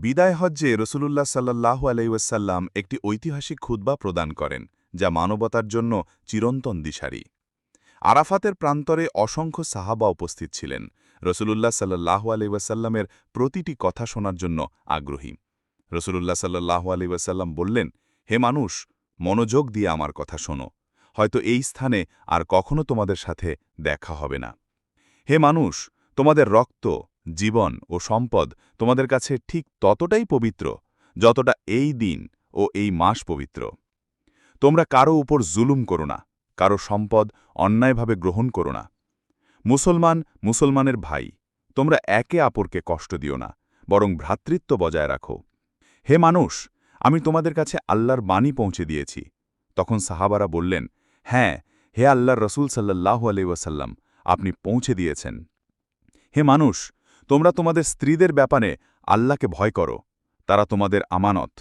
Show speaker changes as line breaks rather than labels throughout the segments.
বিদায় হজ্জে রসুলুল্লাহ সাল্লাহ আলাইসাল্লাম একটি ঐতিহাসিক খুদ্া প্রদান করেন, যা মানবতার জন্য চিরন্তন দিশারি। আরাফাতের প্রান্তরে অসংখ্য সাহাবা উপস্থিত ছিলেন। রসুলুল্লাহ সাল্লাহ আলাইসাল্লামের প্রতিটি কথা শোনার জন্য আগ্রহী। রসুলুল্লাহ সাল্লাহ আলাইসাল্লাম বললেন, হে মানুষ, মনোযোগ দিয়ে আমার কথা শোনো। হয়তো এই স্থানে আর কখনো তোমাদের সাথে দেখা হবে না। হে মানুষ, তোমাদের রক্ত জীবন ও সম্পদ তোমাদের কাছে ঠিক ততটাই পবিত্র যতটা এই দিন ও এই মাস পবিত্র। তোমরা কারও উপর জুলুম করো না, কারও সম্পদ অন্যায়ভাবে গ্রহণ করো না। মুসলমান মুসলমানের ভাই, তোমরা একে অপরকে কষ্ট দিও না, বরং ভ্রাতৃত্ব বজায় রাখো। হে মানুষ, আমি তোমাদের কাছে আল্লাহর বাণী পৌঁছে দিয়েছি। তখন সাহাবারা বললেন হ্যাঁ হে আল্লাহর রসুল সাল্লাহ আলাইসাল্লাম আপনি পৌঁছে দিয়েছেন। হে মানুষ তোমরা তোমাদের স্ত্রীদের ব্যাপারে আল্লাহকে ভয় করো, তারা তোমাদের আমানত।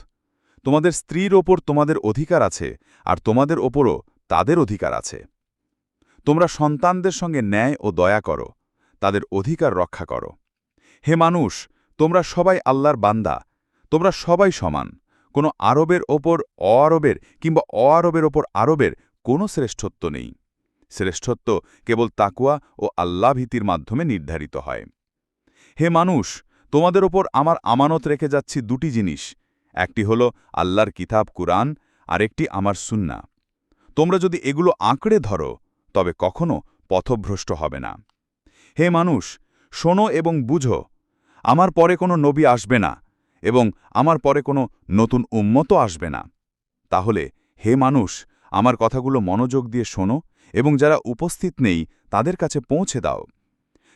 তোমাদের স্ত্রীর ওপর তোমাদের অধিকার আছে, আর তোমাদের ওপরও তাদের অধিকার আছে। তোমরা সন্তানদের সঙ্গে ন্যায় ও দয়া করো, তাদের অধিকার রক্ষা করো। হে মানুষ, তোমরা সবাই আল্লাহর বান্দা, তোমরা সবাই সমান। কোনো আরবের ওপর অ আরবের কিংবা অ আরবের ওপর আরবের কোনো শ্রেষ্ঠত্ব নেই। শ্রেষ্ঠত্ব কেবল তাকুয়া ও আল্লাভীতির মাধ্যমে নির্ধারিত হয়। হে মানুষ, তোমাদের ওপর আমার আমানত রেখে যাচ্ছি দুটি জিনিস। একটি হল আল্লাহর কিতাব কুরআন আর একটি আমার সুন্না। তোমরা যদি এগুলো আঁকড়ে ধরো, তবে কখনো পথভ্রষ্ট হবে না। হে মানুষ, শোনো এবং বুঝো, আমার পরে কোনো নবী আসবে না, এবং আমার পরে কোনো নতুন উম্মত আসবে না। তাহলে, হে মানুষ, আমার কথাগুলো মনোযোগ দিয়ে শোনো, এবং যারা উপস্থিত নেই, তাদের কাছে পৌঁছে দাও।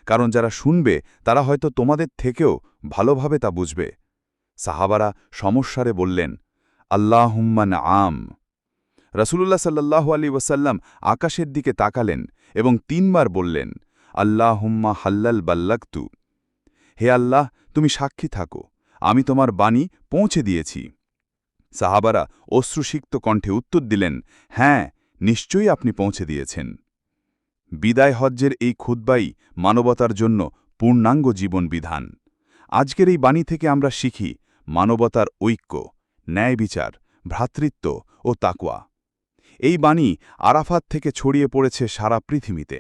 কারণ যারা শুনবে, তারা হয়তো তোমাদের থেকেও ভালোভাবে তা বুঝবে। সাহাবারা সমস্যারে বললেন আল্লাহুম্মান আম রসুল্লাহ সাল্লাহ আলী ওসাল্লাম আকাশের দিকে তাকালেন এবং তিনবার বললেন, আল্লাহুম্মা হাল্লাল বাল্লাক্তু হে আল্লাহ, তুমি সাক্ষী থাকো, আমি তোমার বাণী পৌঁছে দিয়েছি। সাহাবারা অশ্রুসিক্ত কণ্ঠে উত্তর দিলেন হ্যাঁ নিশ্চয়ই আপনি পৌঁছে দিয়েছেন। বিদায় হজ্জের এই খুদ্বাই মানবতার জন্য পূর্ণাঙ্গ জীবন বিধান আজকের এই বাণী থেকে আমরা শিখি মানবতার ঐক্য, ন্যায় বিচার, ভ্রাতৃত্ব ও তাকুয়া এই বাণী আরাফাত থেকে ছড়িয়ে পড়েছে সারা পৃথিবীতে।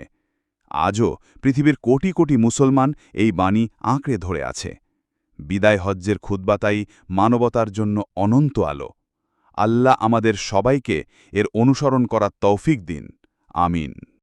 আজও পৃথিবীর কোটি কোটি মুসলমান এই বাণী আঁকড়ে ধরে আছে। বিদায় হজ্জের খুদ্বাতাই মানবতার জন্য অনন্ত আলো। আল্লাহ আমাদের সবাইকে এর অনুসরণ করার তৌফিক দিন। আমিন।